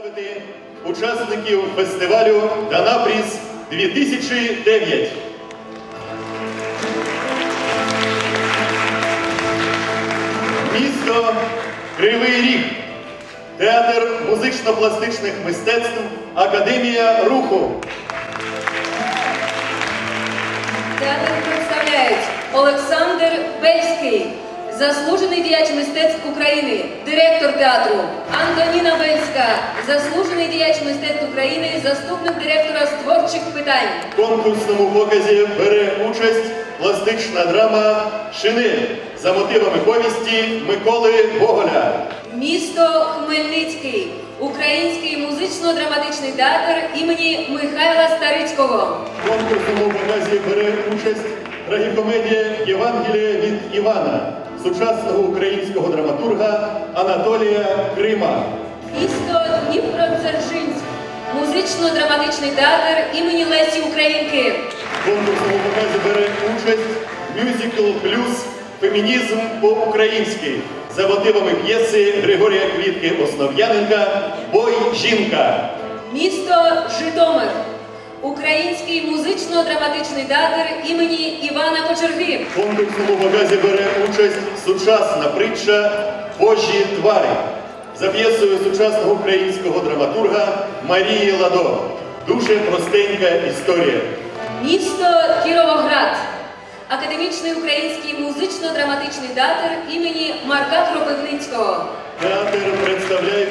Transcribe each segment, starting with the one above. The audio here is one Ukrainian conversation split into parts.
представити учасників фестивалю Данапріз 2009. Місто Кривий Ріг. Театр музично-пластичних мистецтв Академія руху. Театр представляють Олександр Бельський, заслужений діяч мистецтв України, директор театру, Антоніна Бельська, заслужений діяч мистецтв України, заступник директора з творчих питань. В конкурсному показі бере участь пластична драма Шинель за мотивами повісті Миколи Гоголя. Місто Хмельницький, Український музично-драматичний театр імені Михайла Старицького. В конкурсному показі бере участь трагікомедія Євангелія від Івана сучасного українського драматурга Анатолія Крима. Місто Дніпродзержинськ, музично-драматичний театр імені Лесі Українки. В конкурсному показі бере участь мюзикл плюс фемінізм по-українськи за мотивами п'єси Григорія Квітки Основ'яненка Бой жінка. Місто Житомир. Український музично-драматичний театр імені Івана Кочерги. В конкурсному показі бере участь сучасна притча Божі твари за п'єсою сучасного українського драматурга Марії Ладо. Дуже простенька історія. Місто Кіровоград. Академічний український музично-драматичний театр імені Марка Кропивницького. Театр представляють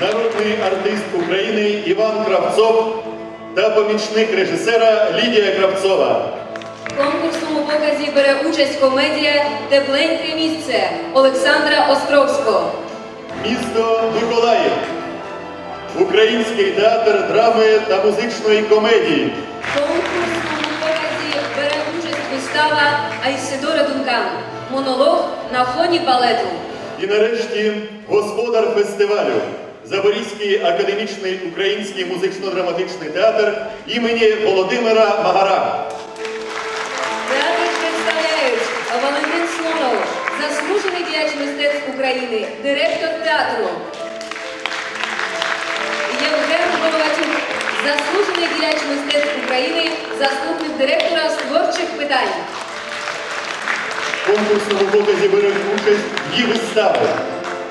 народний артист України Іван Кравцов та помічник режисера Лідія Кравцова. В конкурсному показі бере участь комедія Тепленьке місце Олександра Островського. Місто Миколаїв. Український театр драми та музичної комедії. В конкурсному показі бере участь вистава Айсидора Дункан. Монолог на фоні балету. І нарешті господар фестивалю Запорізький академічний український музично-драматичний театр імені Володимира Магара. Театр представляють Валентин Слонов, заслужений діяч мистецтв України, директор театру. Євген Головатюк, заслужений діяч мистецтв України, заступник директора з творчих питань. Конкурсному показі беруть участь дві вистави.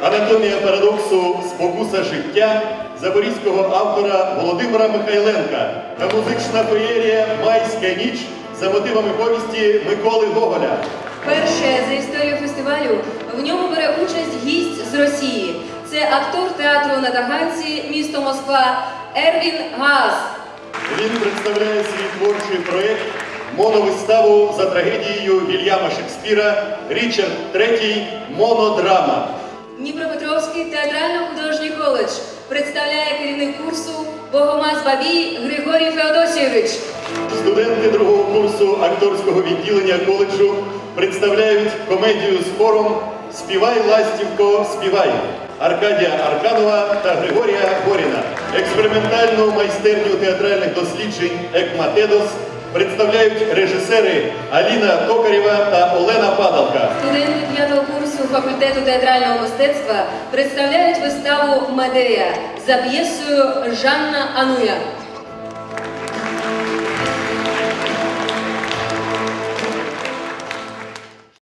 Анатомія парадоксу Спокуса життя запорізького автора Володимира Михайленка та музична феєрія Майська ніч за мотивами повісті Миколи Гоголя. Перше за історію фестивалю в ньому бере участь гість з Росії. Це актор театру на Таганці, місто Москва Ервін Гаас. Він представляє свій творчий проєкт моновиставу за трагедією Вільяма Шекспіра Річард III Монодрама. Дніпропетровський театрально-художній коледж представляє керівник курсу Богомаз Бабій Григорій Феодосійович. Студенти другого курсу акторського відділення коледжу представляють комедію з хором Співай, ластівко, співай Аркадія Арканова та Григорія Горіна. Експериментальну майстерню театральних досліджень Екматедос представляють режисери Аліна Токарєва та Олена Падалка. Студенти п'ятого курсу факультету театрального мистецтва представляють виставу Медея за п'єсою Жанна Ануя.